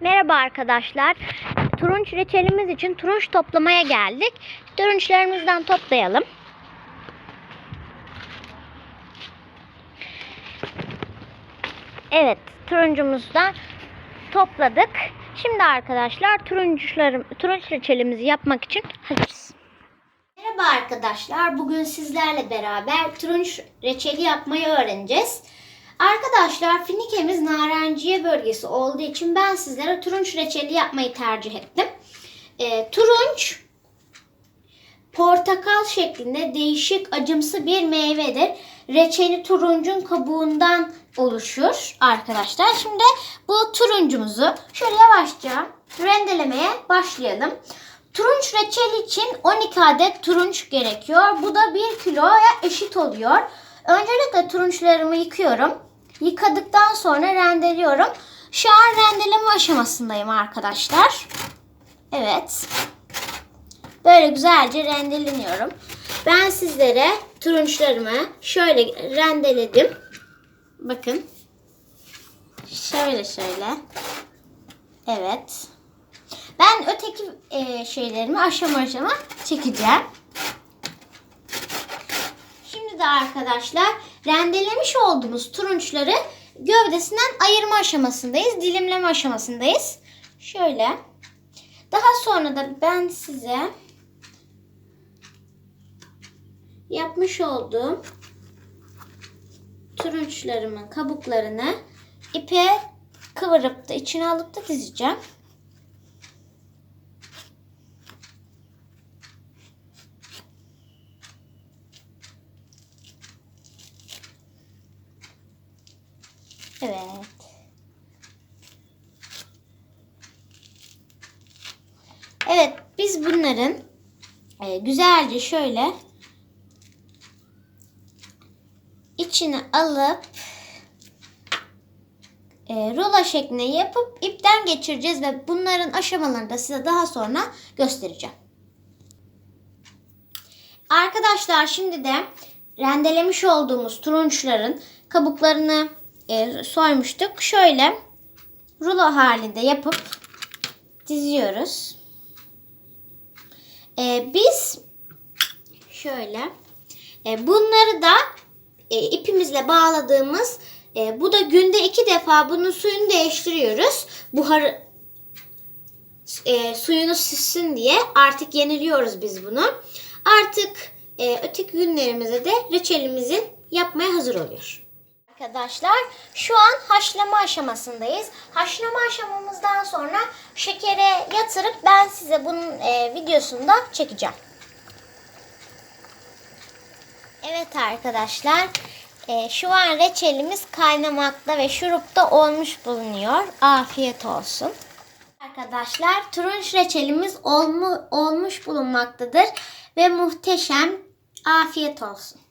Merhaba arkadaşlar. Turunç reçelimiz için turunç toplamaya geldik. Turunçlarımızdan toplayalım. Evet, turuncumuzdan topladık. Şimdi arkadaşlar turunçlarım, turunç reçelimizi yapmak için hazırız. Merhaba arkadaşlar. Bugün sizlerle beraber turunç reçeli yapmayı öğreneceğiz. Arkadaşlar Finikemiz narenciye bölgesi olduğu için ben sizlere turunç reçeli yapmayı tercih ettim. Ee, turunç portakal şeklinde değişik acımsı bir meyvedir. Reçeli turuncun kabuğundan oluşur arkadaşlar. Şimdi bu turuncumuzu şöyle yavaşça rendelemeye başlayalım. Turunç reçel için 12 adet turunç gerekiyor. Bu da 1 kiloya eşit oluyor. Öncelikle turunçlarımı yıkıyorum. Yıkadıktan sonra rendeliyorum. Şu an rendeleme aşamasındayım arkadaşlar. Evet. Böyle güzelce rendeleniyorum. Ben sizlere turunçlarımı şöyle rendeledim. Bakın. Şöyle şöyle. Evet. Ben öteki e, şeylerimi aşama aşama çekeceğim. Şimdi de arkadaşlar rendelemiş olduğumuz turunçları gövdesinden ayırma aşamasındayız. Dilimleme aşamasındayız. Şöyle. Daha sonra da ben size yapmış olduğum turunçlarımın kabuklarını ipe kıvırıp da içine alıp da dizeceğim. Evet. Evet, biz bunların e, güzelce şöyle içine alıp e, rulo şeklinde yapıp ipten geçireceğiz ve bunların aşamalarını da size daha sonra göstereceğim. Arkadaşlar şimdi de rendelemiş olduğumuz turunçların kabuklarını e, soymuştuk. Şöyle rulo halinde yapıp diziyoruz. E, biz şöyle e, bunları da e, ipimizle bağladığımız e, bu da günde iki defa bunun suyunu değiştiriyoruz. Buhar e, suyunu süssün diye artık yeniliyoruz biz bunu. Artık e, öteki günlerimize de reçelimizin yapmaya hazır oluyor. Arkadaşlar şu an haşlama aşamasındayız. Haşlama aşamamızdan sonra şekere yatırıp ben size bunun e, videosunu da çekeceğim. Evet arkadaşlar e, şu an reçelimiz kaynamakta ve şurupta olmuş bulunuyor. Afiyet olsun. Arkadaşlar turunç reçelimiz olmu, olmuş bulunmaktadır ve muhteşem. Afiyet olsun.